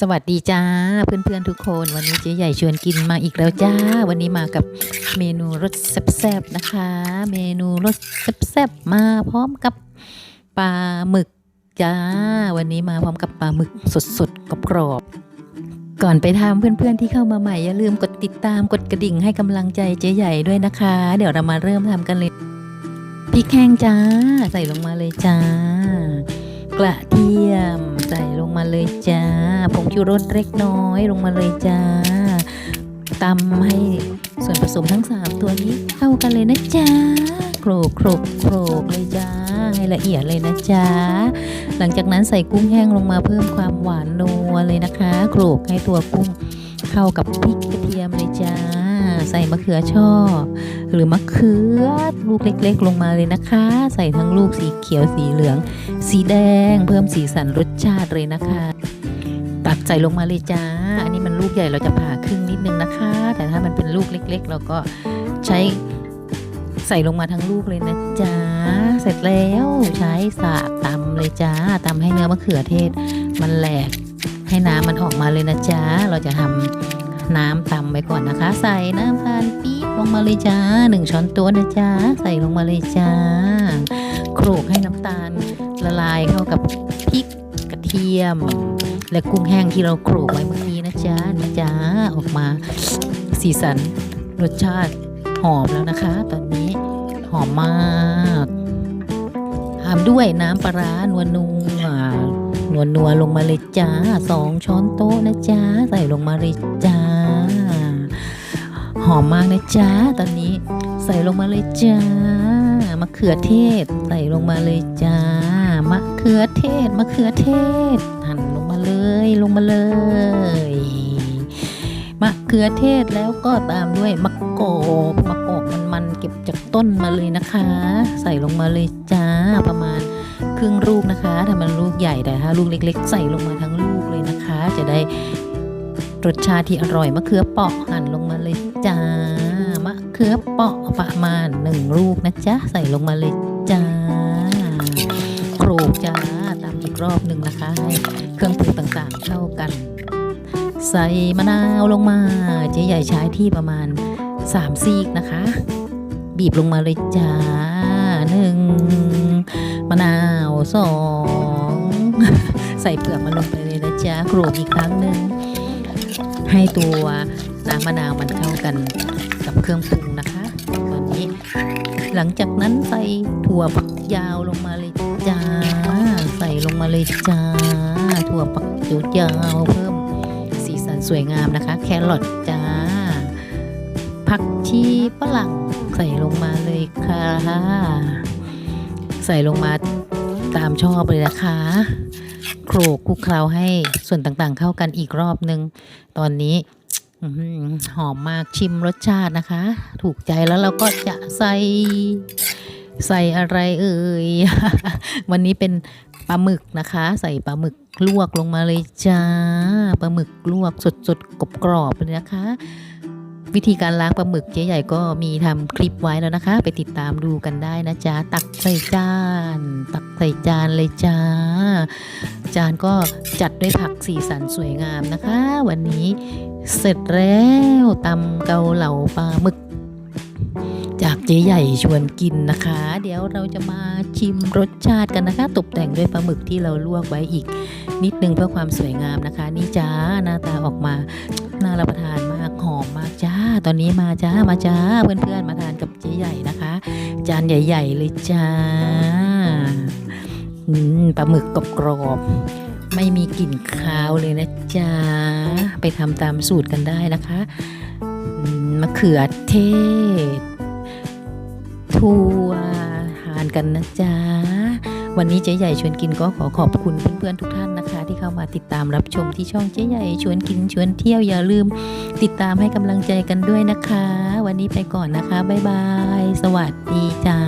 สวัสดีจ้าเพื่อนๆทุกคนวันนี้เจ๊ใหญ่ชวนกินมาอีกแล้วจ้า วันนี้มากับเมนูรสแซ่บๆนะคะ เมนูรสแซ่บๆมาพร้อมกับปลาหมึกจ้า วันนี้มาพร้อมกับปลาหมึกสดๆกรอบๆก่อนไปทำเพื่อนๆที่เข้ามาใหม่อย่าลืมกดติดตามกดกระดิ่งให้กำลังใจเจ๊ใหญ่ด้วยนะคะ เดี๋ยวเรามาเริ่มทำกันเลยพริกแห้งจ้า ใส่ลงมาเลยจ้ากระเทียม ส่ลงมาเลยจ้าผงชูรสเล็กน้อยลงมาเลยจ้าตำให้ส่วนผสมทั้ง 3 ตัวนี้เข้ากันเลยนะจ้าโขลกโขลกโขลกเลยจ้าให้ละเอียดเลยนะจ้าหลังจากนั้นใส่กุ้งแห้งลงมาเพิ่มความหวานนัวเลยนะคะโขลกให้ตัวกุ้งเข้ากับพริกกระเทียมเลยจ้า ใส่มะเขือช่อ หรือมะเขือลูกเล็กๆ ลงมาเลยนะคะ ใส่ทั้งลูกสีเขียวสีเหลือง สีแดง เพิ่มสีสันรสชาติเลยนะคะ ตักใส่ลงมาเลยจ้า อันนี้มันลูกใหญ่เราจะผ่าครึ่งนิดนึงนะคะ แต่ถ้ามันเป็นลูกเล็ก ๆ เราก็ใช้ใส่ลงมาทั้งลูกเลยนะจ้าเสร็จแล้วใช้สากตำเลยจ้าตำให้เนื้อมะเขือเทศ มันแหลกให้น้ำมันออกมาเลยนะจ้าเราจะทำ น้ำตำไว้ก่อนนะคะ ใส่น้ำตาลปี๊บลงมาเลยจ้าหนึ่งช้อนโต๊ะนะจ้าใส่ลงมาเลยจ้าโขลกให้น้ำตาลละลายเข้ากับพริกกระเทียม และกุ้งแห้งที่เราโขลกไว้เมื่อกี้นะจ๊ะนะจ๊ะออกมาสีสันรสชาติหอมแล้วนะคะ ตอนนี้หอมมากตามด้วยน้ำปลาร้านวนัว นัวนัวลงมาเลยจ้าสองช้อนโต๊ะนะจ๊ะใส่ลงมาเลยจ้า หอมมากนะจ๊ะตอนนี้ใส่ลงมาเลยจ้ามะเขือเทศ ใส่ลงมาเลยจ้ามะเขือเทศมะเขือเทศหั่นลงมาเลยลงมาเลยมะเขือเทศแล้วก็ตามด้วยมะกอกมะกอกมันๆเก็บจากต้นมาเลยนะคะ ใส่ลงมาเลยจ้าประมาณ รึ่งลูกนะคะถ้ามันลูกใหญ่แต่ถ้าลูกเล็ก ๆ ใส่ลงมาทั้งลูกเลยนะคะ จะได้รสชาติที่อร่อยมะเขือเปาะหั่นลงมาเลยจ้ามะเขือเปาะประมาณหนึ่งลูกนะจ๊ะใส่ลงมาเลยจ้าโขลกจ้าตามอีกรอบหนึ่งนะคะ ให้เครื่องปรุงต่างๆเข้ากัน ใส่มะนาวลงมาเจ๊ใหญ่ใช้ที่ประมาณ3ซีกนะคะ บีบลงมาเลยจ้าหนึ่งมะนาว สองใส่เปลือกมันลงไปเลยนะจ๊ะโขลกอีกครั้งหนึ่งให้ตัวน้ำมะนาวมันเข้ากันกับเครื่องปรุงนะคะตอนนี้ หลังจากนั้นใส่ถั่วฝักยาวลงมาเลยจ้า ใส่ลงมาเลยจ้า ถั่วฝักยาวเพิ่มสีสันสวยงามนะคะ แครอทจ้าผักชีฝรั่งใส่ลงมาเลยค่ะ ใส่ลงมา ตามชอบเลยนะคะ โขลกคลุกเคล้าให้ส่วนต่างๆเข้ากันอีกรอบนึง ตอนนี้หอมมากชิมรสชาตินะคะ ถูกใจแล้วเราก็จะใส่ใส่อะไรเอ่ย วันนี้เป็นปลาหมึกนะคะ ใส่ปลาหมึกลวกลงมาเลยจ้า ปลาหมึกลวกสดๆกรอบๆเลยนะคะ วิธีการล้างปลาหมึกเจ๊ใหญ่ก็มีทำคลิปไว้แล้วนะคะ ไปติดตามดูกันได้นะจ๊ะ ตักใส่จาน ตัก ส่จานเลยจ้า จานก็จัดด้วยผักสีสันสวยงามนะคะ วันนี้เสร็จแล้วตำเกาเหลาปลาหมึก จากเจ๊ใหญ่ชวนกินนะคะ เดี๋ยวเราจะมาชิมรสชาติกันนะคะ ตกแต่งด้วยปลาหมึกที่เราลวกไว้อีก นิดนึงเพื่อความสวยงามนะคะ นี่จ้าหน้าตาออกมาน่ารับประทานมากหอมมากจ้า ตอนนี้มาจ้ามาจ้าเพื่อนๆมาทานกับเจ๊ใหญ่นะคะ จานใหญ่ ๆ เลยจ้า ปลาหมึกกรอบๆไม่มีกลิ่นคาวเลยนะจ๊ะ ไปทำตามสูตรกันได้นะคะมมะเขือเทศถั่วทานกันนะจ๊ะ วันนี้เจ๊ใหญ่ชวนกินก็ขอขอบคุณเพื่อนๆทุกท่านนะคะ ที่เข้ามาติดตามรับชมที่ช่องเจ๊ใหญ่ชวนกินชวนเที่ยวอย่าลืม ติดตามให้กำลังใจกันด้วยนะคะ วันนี้ไปก่อนนะคะบ๊ายบาย สวัสดีจ้า